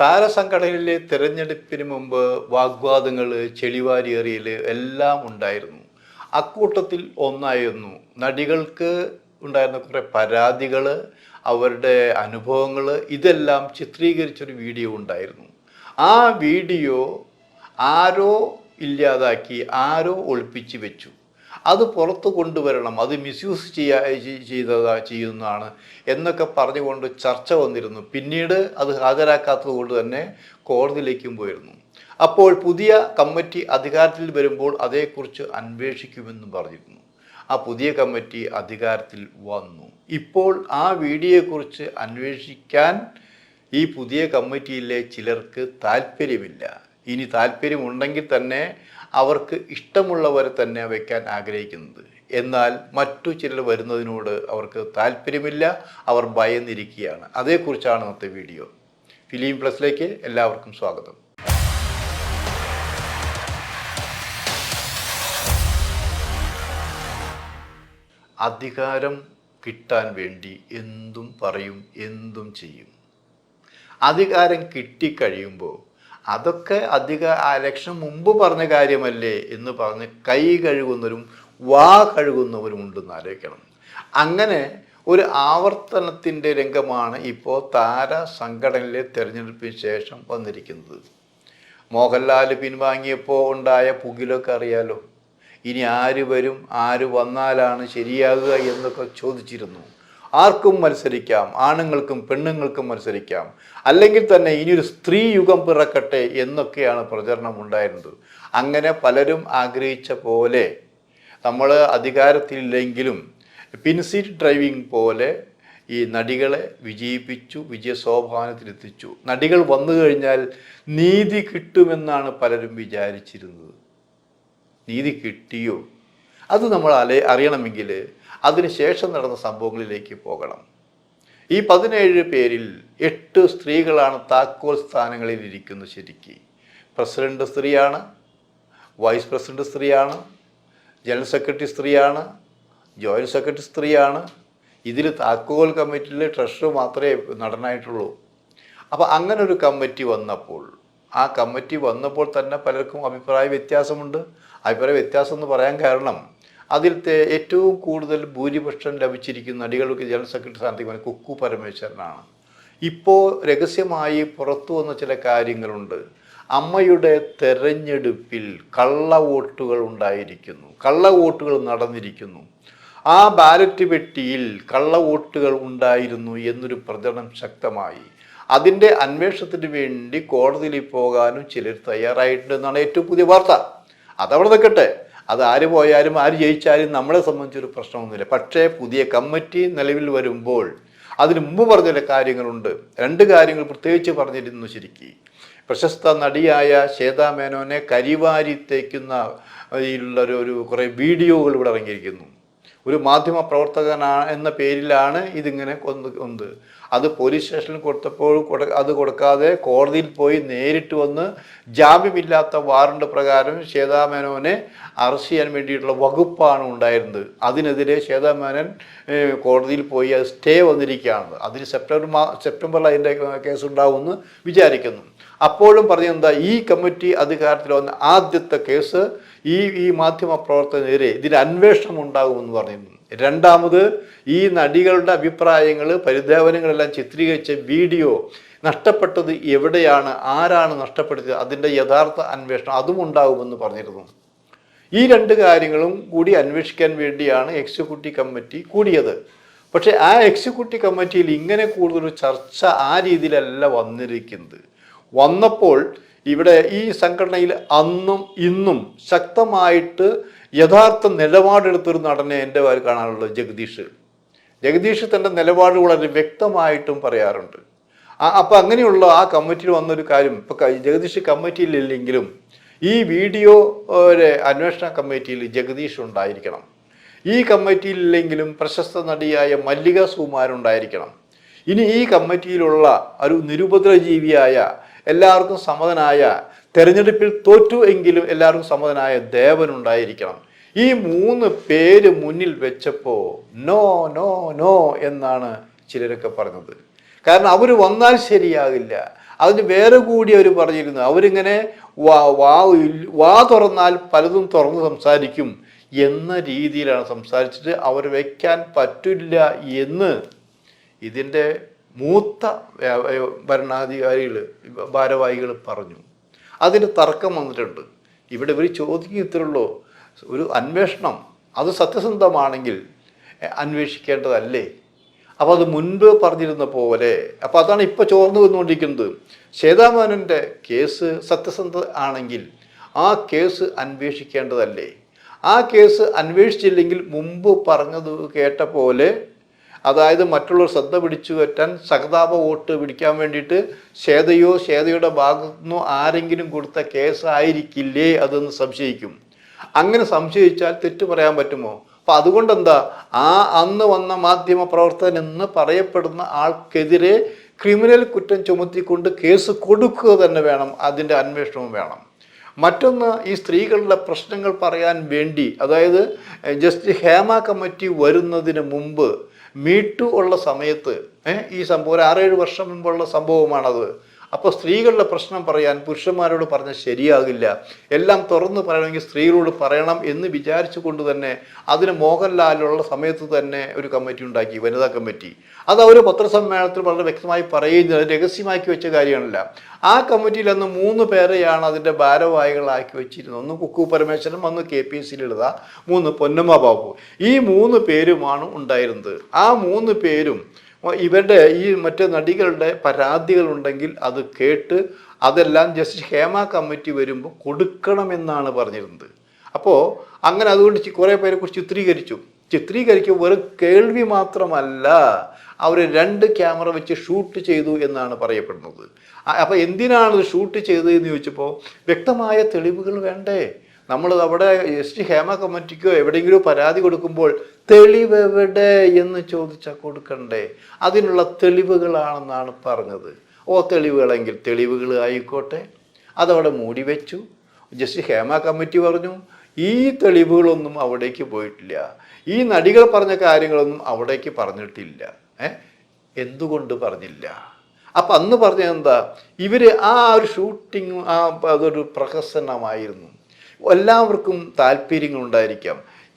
താരസംഘടനയിലെ തിരഞ്ഞെടുപ്പിന് മുമ്പ് വാഗ്വാദങ്ങൾ ചെളിവാരിയേറിയൽ എല്ലാം ഉണ്ടായിരുന്നു. അക്കൂട്ടത്തിൽ ഒന്നായിരുന്നു. നടികൾക്ക് ഉണ്ടായിരുന്ന കുറേ പരാതികൾ അവരുടെ അനുഭവങ്ങൾ ഇതെല്ലാം ചിത്രീകരിച്ചൊരു വീഡിയോ ഉണ്ടായിരുന്നു. ആ വീഡിയോ ആരോ ഇല്ലാതാക്കി ആരോ ഒളിപ്പിച്ച് വെച്ചു. അത് പുറത്തു കൊണ്ടുവരണം അത് മിസ്യൂസ് ചെയ്യാ ചെയ്- ചെയ്തതാ ചെയ്യുന്നതാണ് എന്നൊക്കെ പറഞ്ഞുകൊണ്ട് ചർച്ച വന്നിരുന്നു. പിന്നീട് അത് ഹാജരാക്കാത്തത് കൊണ്ട് തന്നെ കോടതിയിലേക്കും പോയിരുന്നു. അപ്പോൾ പുതിയ കമ്മിറ്റി അധികാരത്തിൽ വരുമ്പോൾ അതേക്കുറിച്ച് അന്വേഷിക്കുമെന്നും പറഞ്ഞിരുന്നു. ആ പുതിയ കമ്മിറ്റി അധികാരത്തിൽ വന്നു. ഇപ്പോൾ ആ വീഡിയോയെക്കുറിച്ച് അന്വേഷിക്കാൻ ഈ പുതിയ കമ്മിറ്റിയിലെ ചിലർക്ക് താല്പര്യമില്ല ഇനി താല്പര്യമുണ്ടെങ്കിൽ തന്നെ അവർക്ക് ഇഷ്ടമുള്ളവരെ തന്നെ വയ്ക്കാൻ ആഗ്രഹിക്കുന്നത്. എന്നാൽ മറ്റു ചിലർ വരുന്നതിനോട് അവർക്ക് താല്പര്യമില്ല അവർ ഭയന്നിരിക്കുകയാണ്. അതേക്കുറിച്ചാണ് ഇന്നത്തെ വീഡിയോ. ഫിലിം പ്ലസിലേക്ക് എല്ലാവർക്കും സ്വാഗതം. അധികാരം കിട്ടാൻ വേണ്ടി എന്തും പറയും എന്തും ചെയ്യും. അധികാരം കിട്ടിക്കഴിയുമ്പോൾ അതൊക്കെ അധിക ആ ലക്ഷം മുമ്പ് പറഞ്ഞ കാര്യമല്ലേ എന്ന് പറഞ്ഞ് കൈ കഴുകുന്നവരും വാ കഴുകുന്നവരും ഉണ്ടെന്ന് ആലോചിക്കണം. അങ്ങനെ ഒരു ആവർത്തനത്തിന്റെ രംഗമാണ് ഇപ്പോൾ താര സംഘടനയിലെ തെരഞ്ഞെടുപ്പിന് ശേഷം വന്നിരിക്കുന്നത്. മോഹൻലാൽ പിൻവാങ്ങിയപ്പോൾ ഉണ്ടായ പുകിലൊക്കെ അറിയാലോ. ഇനി ആര് വരും ആര് വന്നാലാണ് ശരിയാകുക എന്നൊക്കെ ചോദിച്ചിരുന്നു. ആർക്കും മത്സരിക്കാം ആണുങ്ങൾക്കും പെണ്ണുങ്ങൾക്കും മത്സരിക്കാം. അല്ലെങ്കിൽ തന്നെ ഇനിയൊരു സ്ത്രീ യുഗം പിറക്കട്ടെ എന്നൊക്കെയാണ് പ്രചരണം ഉണ്ടായിരുന്നത്. അങ്ങനെ പലരും ആഗ്രഹിച്ച പോലെ നമ്മൾ അധികാരത്തിലില്ലെങ്കിലും പിൻസീറ്റ് ഡ്രൈവിംഗ് പോലെ ഈ നടികളെ വിജയിപ്പിച്ചു വിജയസോപാനത്തിലെത്തിച്ചു. നടികൾ വന്നു കഴിഞ്ഞാൽ നീതി കിട്ടുമെന്നാണ് പലരും വിചാരിച്ചിരുന്നത്. നീതി കിട്ടിയോ? അത് നമ്മൾ അല അറിയണമെങ്കിൽ അതിനുശേഷം നടന്ന സംഭവങ്ങളിലേക്ക് പോകണം. ഈ പതിനേഴ് പേരിൽ എട്ട് സ്ത്രീകളാണ് താക്കോൽ സ്ഥാനങ്ങളിൽ ഇരിക്കുന്നത് ശരിക്ക്. പ്രസിഡന്റ് സ്ത്രീയാണ് വൈസ് പ്രസിഡന്റ് സ്ത്രീയാണ് ജനറൽ സെക്രട്ടറി സ്ത്രീയാണ് ജോയിന്റ് സെക്രട്ടറി സ്ത്രീയാണ്. ഇതിൽ താക്കോൽ കമ്മിറ്റിയിൽ ട്രഷറർ മാത്രമേ നടനായിട്ടുള്ളൂ. അപ്പോൾ അങ്ങനെ ഒരു കമ്മിറ്റി വന്നപ്പോൾ ആ കമ്മിറ്റി വന്നപ്പോൾ തന്നെ പലർക്കും അഭിപ്രായ വ്യത്യാസമുണ്ട്. അഭിപ്രായ വ്യത്യാസം എന്ന് പറയാൻ കാരണം അതിലത്തെ ഏറ്റവും കൂടുതൽ ഭൂരിപക്ഷം ലഭിച്ചിരിക്കുന്ന നടികൾക്ക് ജനറൽ സെക്രട്ടറി സ്ഥാനത്തേക്ക് കുക്കു പരമേശ്വരനാണ്. ഇപ്പോൾ രഹസ്യമായി പുറത്തു വന്ന ചില കാര്യങ്ങളുണ്ട്. അമ്മയുടെ തെരഞ്ഞെടുപ്പിൽ കള്ള വോട്ടുകൾ ഉണ്ടായിരിക്കുന്നു. കള്ള വോട്ടുകൾ നടന്നിരിക്കുന്നു. ആ ബാലറ്റ് പെട്ടിയിൽ കള്ള വോട്ടുകൾ ഉണ്ടായിരുന്നു എന്നൊരു പ്രചരണം ശക്തമായി. അതിന്റെ അന്വേഷണത്തിന് വേണ്ടി കോടതിയിൽ പോകാനും ചിലർ തയ്യാറായിട്ടുണ്ടെന്നാണ് ഏറ്റവും പുതിയ വാർത്ത. അതവിടെ നിൽക്കട്ടെ. അത് ആര് പോയാലും ആര് ജയിച്ചാലും നമ്മളെ സംബന്ധിച്ചൊരു പ്രശ്നമൊന്നുമില്ല. പക്ഷേ പുതിയ കമ്മിറ്റി നിലവിൽ വരുമ്പോൾ അതിന് മുമ്പ് പറഞ്ഞ കാര്യങ്ങളുണ്ട്. രണ്ട് കാര്യങ്ങൾ പ്രത്യേകിച്ച് പറഞ്ഞിരുന്നു ശരിക്ക്. പ്രശസ്ത നടിയായ ശ്വേതാ മേനോനെ കരിവാരി തേക്കുന്ന ഒരു കുറേ വീഡിയോകൾ ഇവിടെ ഇറങ്ങിയിരിക്കുന്നു. ഒരു മാധ്യമ പ്രവർത്തകനാ എന്ന പേരിലാണ് ഇതിങ്ങനെ കൊന്ന് കൊന്നത്. അത് പോലീസ് സ്റ്റേഷനിൽ കൊടുത്തപ്പോൾ കൊടു അത് കൊടുക്കാതെ കോടതിയിൽ പോയി നേരിട്ട് വന്ന് ജാമ്യമില്ലാത്ത വാറണ്ട് പ്രകാരം ശ്വേതാമേനോനെ അറസ്റ്റ് ചെയ്യാൻ വേണ്ടിയിട്ടുള്ള വകുപ്പാണ് ഉണ്ടായിരുന്നത്. അതിനെതിരെ ശ്വേതാമേനൻ കോടതിയിൽ പോയി അത് സ്റ്റേ വന്നിരിക്കുകയാണ്. അതിന് സെപ്റ്റംബർ മാ സെപ്റ്റംബറിൽ അതിന്റെ കേസ് ഉണ്ടാവുമെന്ന് വിചാരിക്കുന്നു. അപ്പോഴും പറഞ്ഞെന്താ ഈ കമ്മിറ്റി അധികാരത്തിൽ വന്ന ആദ്യത്തെ കേസ് ഈ ഈ മാധ്യമ പ്രവർത്തകനെതിരെ ഇതിന് അന്വേഷണം ഉണ്ടാകുമെന്ന് പറഞ്ഞിരുന്നു രണ്ടാമത് ഈ നടികളുടെ അഭിപ്രായങ്ങൾ പരിദേവനങ്ങളെല്ലാം ചിത്രീകരിച്ച വീഡിയോ നഷ്ടപ്പെട്ടത് എവിടെയാണ് ആരാണ് നഷ്ടപ്പെടുത്തിയത് അതിന്റെ യഥാർത്ഥ അന്വേഷണം അതും ഉണ്ടാകുമെന്ന് പറഞ്ഞിരുന്നു. ഈ രണ്ട് കാര്യങ്ങളും കൂടി അന്വേഷിക്കാൻ വേണ്ടിയാണ് എക്സിക്യൂട്ടീവ് കമ്മിറ്റി കൂടിയത്. പക്ഷേ ആ എക്സിക്യൂട്ടീവ് കമ്മിറ്റിയിൽ ഇങ്ങനെ കൂടുതൽ ചർച്ച ആ രീതിയിലല്ല വന്നിരിക്കുന്നത്. വന്നപ്പോൾ ഇവിടെ ഈ സംഘടനയിൽ അന്നും ഇന്നും ശക്തമായിട്ട് യഥാർത്ഥ നിലപാടെടുത്തൊരു നടനെ എന്റെ വായിൽ കാണാനുള്ളത് ജഗദീഷ്. ജഗദീഷ് തന്റെ നിലപാട് വളരെ വ്യക്തമായിട്ടും പറയാറുണ്ട്. അപ്പം അങ്ങനെയുള്ള ആ കമ്മിറ്റിയിൽ വന്നൊരു കാര്യം ഇപ്പം ജഗദീഷ് കമ്മിറ്റിയിലില്ലെങ്കിലും ഈ വീഡിയോ അന്വേഷണ കമ്മിറ്റിയിൽ ജഗദീഷ് ഉണ്ടായിരിക്കണം. ഈ കമ്മിറ്റിയിലില്ലെങ്കിലും പ്രശസ്ത നടിയായ മല്ലിക സുമാരുണ്ടായിരിക്കണം ഇനി ഈ കമ്മിറ്റിയിലുള്ള ഒരു നിരുപദ്രവജീവിയായ എല്ലാവർക്കും സമ്മതനായ തെരഞ്ഞെടുപ്പിൽ തോറ്റു എങ്കിലും എല്ലാവർക്കും സമ്മതനായ ദേവൻ ഉണ്ടായിരിക്കണം. ഈ മൂന്ന് പേര് മുന്നിൽ വെച്ചപ്പോൾ നോ നോ നോ എന്നാണ് ചിലരൊക്കെ പറഞ്ഞത്. കാരണം അവർ വന്നാൽ ശരിയാകില്ല. അതിന് വേറെ കൂടി അവർ പറഞ്ഞിരുന്നു. അവരിങ്ങനെ വാ വാ വാ തുറന്നാൽ പലതും തുറന്ന് സംസാരിക്കും എന്ന രീതിയിലാണ് സംസാരിച്ചിട്ട് അവർ വയ്ക്കാൻ പറ്റില്ല എന്ന് ഇതിന്റെ മൂത്ത ഭരണാധികാരികൾ ഭാരവാഹികൾ പറഞ്ഞു. അതിന് തർക്കം വന്നിട്ടുണ്ട്. ഇവിടെ ഇവർ ചോദിക്കുക ഇത്രയുള്ളൂ. ഒരു അന്വേഷണം അത് സത്യസന്ധമാണെങ്കിൽ അന്വേഷിക്കേണ്ടതല്ലേ? അപ്പോൾ അത് മുൻപ് പറഞ്ഞിരുന്ന പോലെ അപ്പോൾ അതാണ് ഇപ്പോൾ ചോർന്നു വന്നുകൊണ്ടിരിക്കുന്നത്. ശ്വേതാമാനന്റെ കേസ് സത്യസന്ധ ആണെങ്കിൽ ആ കേസ് അന്വേഷിക്കേണ്ടതല്ലേ? ആ കേസ് അന്വേഷിച്ചില്ലെങ്കിൽ മുമ്പ് പറഞ്ഞത് കേട്ട പോലെ അതായത് മറ്റുള്ളവർ ശ്രദ്ധ പിടിച്ചു പറ്റാൻ സഹതാപ വോട്ട് പിടിക്കാൻ വേണ്ടിയിട്ട് ശ്വേതയോ ശ്വേതയുടെ ഭാഗത്തുനിന്നോ ആരെങ്കിലും കൊടുത്ത കേസായിരിക്കില്ലേ അതെന്ന് സംശയിക്കും. അങ്ങനെ സംശയിച്ചാൽ തെറ്റ് പറയാൻ പറ്റുമോ? അപ്പം അതുകൊണ്ട് എന്താ ആ അന്ന് വന്ന മാധ്യമ പ്രവർത്തകൻ എന്ന് പറയപ്പെടുന്ന ആൾക്കെതിരെ ക്രിമിനൽ കുറ്റം ചുമത്തിക്കൊണ്ട് കേസ് കൊടുക്കുക തന്നെ വേണം അതിന്റെ അന്വേഷണവും വേണം. മറ്റൊന്ന് ഈ സ്ത്രീകളുടെ പ്രശ്നങ്ങൾ പറയാൻ വേണ്ടി അതായത് ജസ്റ്റ് ഹേമ കമ്മിറ്റി വരുന്നതിന് മുമ്പ് മീട്ടു ഉള്ള സമയത്ത് ഈ സംഭവം ഒരു ആറേഴ് വർഷം മുമ്പുള്ള സംഭവമാണത്. അപ്പോൾ സ്ത്രീകളുടെ പ്രശ്നം പറയാൻ പുരുഷന്മാരോട് പറഞ്ഞാൽ ശരിയാകില്ല. എല്ലാം തുറന്നു പറയണമെങ്കിൽ സ്ത്രീകളോട് പറയണം എന്ന് വിചാരിച്ചു കൊണ്ട് തന്നെ അതിന് മോഹൻലാലുള്ള സമയത്ത് തന്നെ ഒരു കമ്മിറ്റി ഉണ്ടാക്കി വനിതാ കമ്മിറ്റി. അത് അവർ പത്രസമ്മേളനത്തിൽ വളരെ വ്യക്തമായി പറയുന്നത് രഹസ്യമാക്കി വെച്ച കാര്യമല്ല. ആ കമ്മിറ്റിയിൽ അന്ന് മൂന്ന് പേരെയാണ് അതിന്റെ ഭാരവാഹികളാക്കി വെച്ചിരുന്നത്. ഒന്ന് കുക്കു പരമേശ്വരൻ ഒന്ന് കെ പി സി ലളിത മൂന്ന് പൊന്നമ്മ ബാബു. ഈ മൂന്ന് പേരുമാണ് ഉണ്ടായിരുന്നത്. ആ മൂന്ന് പേരും ഇവരുടെ ഈ മറ്റ് നടികളുടെ പരാതികളുണ്ടെങ്കിൽ അത് കേട്ട് അതെല്ലാം ജസ്റ്റിസ് ഹേമ കമ്മിറ്റി വരുമ്പോൾ കൊടുക്കണമെന്നാണ് പറഞ്ഞിരുന്നത്. അപ്പോൾ അങ്ങനെ അതുകൊണ്ട് കുറേ പേരെ കുറിച്ച് ചിത്രീകരിച്ചു. ചിത്രീകരിക്കും വെറും കേൾവി മാത്രമല്ല അവർ രണ്ട് ക്യാമറ വെച്ച് ഷൂട്ട് ചെയ്തു എന്നാണ് പറയപ്പെടുന്നത്. അപ്പോൾ എന്തിനാണ് ഷൂട്ട് ചെയ്തത് എന്ന് ചോദിച്ചപ്പോൾ വ്യക്തമായ തെളിവുകൾ വേണ്ടേ? നമ്മൾ അവിടെ എസ് ടി ഹേമ കമ്മിറ്റിക്കോ എവിടെയെങ്കിലും പരാതി കൊടുക്കുമ്പോൾ തെളിവ് എവിടെ എന്ന് ചോദിച്ചാൽ കൊടുക്കണ്ടേ? അതിനുള്ള തെളിവുകളാണെന്നാണ് പറഞ്ഞത്. ഓ തെളിവുകളെങ്കിൽ തെളിവുകൾ ആയിക്കോട്ടെ. അതവിടെ മൂടി വെച്ചു. ജസ്റ്റ് ഹേമ കമ്മിറ്റി പറഞ്ഞു ഈ തെളിവുകളൊന്നും അവിടേക്ക് പോയിട്ടില്ല. ഈ നടികൾ പറഞ്ഞ കാര്യങ്ങളൊന്നും അവിടേക്ക് പറഞ്ഞിട്ടില്ല. ഏ? എന്തുകൊണ്ട് പറഞ്ഞില്ല? അപ്പം അന്ന് പറഞ്ഞ എന്താ ഇവർ ആ ഒരു ഷൂട്ടിങ് ആ അതൊരു പ്രഹസനമായിരുന്നു. എല്ലാവർക്കും താല്പര്യങ്ങളുണ്ടായിരിക്കാം.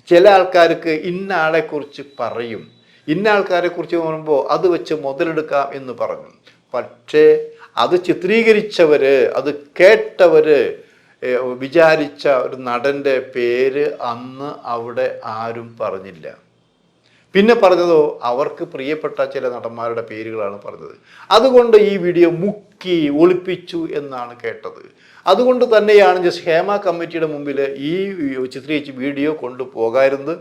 ചില ആൾക്കാർക്ക് ഇന്ന ആളെക്കുറിച്ച് പറയും. ഇന്ന ആൾക്കാരെ കുറിച്ച് പറയുമ്പോൾ അത് വെച്ച് മുതലെടുക്കാം എന്ന് പറഞ്ഞു. പക്ഷേ അത് ചിത്രീകരിച്ചവര് അത് കേട്ടവര് ഏ, വിചാരിച്ച ഒരു നടന്റെ പേര് അന്ന് അവിടെ ആരും പറഞ്ഞില്ല. പിന്നെ പറഞ്ഞതോ അവർക്ക് പ്രിയപ്പെട്ട ചില നടന്മാരുടെ പേരുകളാണ് പറഞ്ഞത്. അതുകൊണ്ട് ഈ വീഡിയോ മുക്കി ഒളിപ്പിച്ചു എന്നാണ് കേട്ടത്. അതുകൊണ്ട് തന്നെയാണ് ജസ്റ്റ് ഹേമ കമ്മിറ്റിയുടെ മുമ്പിൽ ഈ ചിത്രീകരിച്ച് വീഡിയോ കൊണ്ടുപോകാരുന്നത്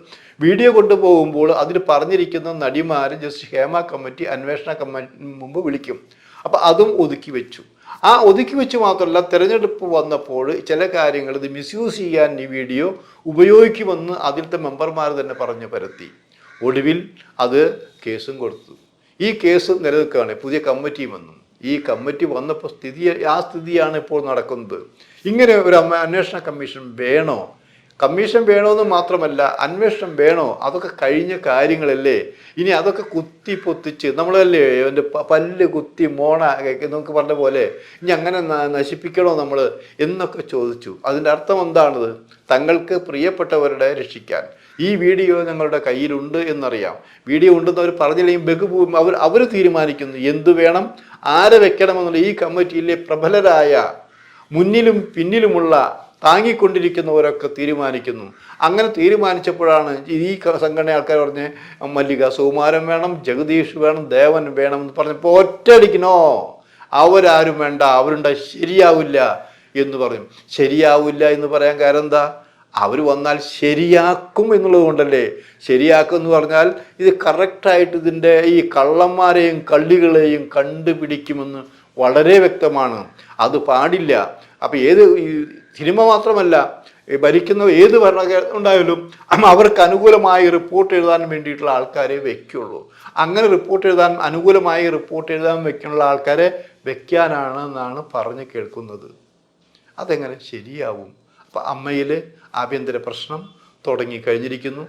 വീഡിയോ കൊണ്ടുപോകുമ്പോൾ അതിൽ പറഞ്ഞിരിക്കുന്ന നടിമാർ ജസ്റ്റ് ഹേമ കമ്മിറ്റി അന്വേഷണ കമ്മിറ്റി മുമ്പ് വിളിക്കും. അപ്പം അതും ഒതുക്കി വെച്ചു. ആ ഒതുക്കി വെച്ച് മാത്രമല്ല തിരഞ്ഞെടുപ്പ് വന്നപ്പോൾ ചില കാര്യങ്ങൾ ഇത് മിസ്യൂസ് ചെയ്യാൻ ഈ വീഡിയോ ഉപയോഗിക്കുമെന്ന് അതിലത്തെ മെമ്പർമാർ തന്നെ പറഞ്ഞു പരത്തി. ഒടുവിൽ അത് കേസും കൊടുത്തു. ഈ കേസ് നിലനിൽക്കുകയാണ്. പുതിയ കമ്മിറ്റിയും വന്നു. ഈ കമ്മിറ്റി വന്നപ്പോൾ സ്ഥിതി ആ സ്ഥിതിയാണ് ഇപ്പോൾ നടക്കുന്നത്. ഇങ്ങനെ ഒരു അന്വേഷണ കമ്മീഷൻ വേണോ? കമ്മീഷൻ വേണമെന്ന് മാത്രമല്ല അന്വേഷണം വേണോ? അതൊക്കെ കഴിഞ്ഞ കാര്യങ്ങളല്ലേ? ഇനി അതൊക്കെ കുത്തി പൊത്തിച്ച് നമ്മളല്ലേ എന്റെ പല്ല് കുത്തി മോണ നമുക്ക് പറഞ്ഞ പോലെ ഇനി അങ്ങനെ നശിപ്പിക്കണോ നമ്മൾ എന്നൊക്കെ ചോദിച്ചു. അതിന്റെ അർത്ഥം എന്താണത്? തങ്ങൾക്ക് പ്രിയപ്പെട്ടവരുടെ രക്ഷിക്കാൻ. ഈ വീഡിയോ ഞങ്ങളുടെ കയ്യിലുണ്ട് എന്നറിയാം. വീഡിയോ ഉണ്ടെന്ന് അവർ പറഞ്ഞില്ലെങ്കിൽ ബഹുഭൂ അവർ അവർ തീരുമാനിക്കുന്നു. എന്തു വേണം? ആരെ വെക്കണമെന്നുള്ള ഈ കമ്മിറ്റിയിലെ പ്രബലരായ മുന്നിലും പിന്നിലുമുള്ള താങ്ങിക്കൊണ്ടിരിക്കുന്നവരൊക്കെ തീരുമാനിക്കുന്നു. അങ്ങനെ തീരുമാനിച്ചപ്പോഴാണ് ഈ സംഘടന ആൾക്കാർ പറഞ്ഞ് മല്ലിക സുകുമാരൻ വേണം ജഗദീഷ് വേണം ദേവൻ വേണം എന്ന് പറഞ്ഞപ്പോൾ ഒറ്റയടിക്കണോ അവരാരും വേണ്ട അവരുണ്ട ശരിയാവില്ല എന്ന് പറഞ്ഞു. ശരിയാവില്ല എന്ന് പറയാൻ കാരണം എന്താ? അവർ വന്നാൽ ശരിയാക്കും എന്നുള്ളത് കൊണ്ടല്ലേ? ശരിയാക്കും എന്ന് പറഞ്ഞാൽ ഇത് കറക്റ്റായിട്ട് ഇതിന്റെ ഈ കള്ളന്മാരെയും കള്ളികളെയും കണ്ടുപിടിക്കുമെന്ന് വളരെ വ്യക്തമാണ്. അത് പാടില്ല. അപ്പം ഏത് ഈ സിനിമ മാത്രമല്ല ഭരിക്കുന്ന ഏത് ഭരണ ഉണ്ടായാലും അവർക്ക് അനുകൂലമായി റിപ്പോർട്ട് എഴുതാൻ വേണ്ടിയിട്ടുള്ള ആൾക്കാരെ വെക്കുള്ളൂ. അങ്ങനെ റിപ്പോർട്ട് എഴുതാൻ അനുകൂലമായി റിപ്പോർട്ട് എഴുതാൻ വെക്കാനുള്ള ആൾക്കാരെ വെക്കാനാണെന്നാണ് പറഞ്ഞ് കേൾക്കുന്നത്. അതെങ്ങനെ ശരിയാവും? അപ്പം അമ്മയിൽ ആഭ്യന്തര പ്രശ്നം തുടങ്ങി കഴിഞ്ഞിരിക്കുന്നു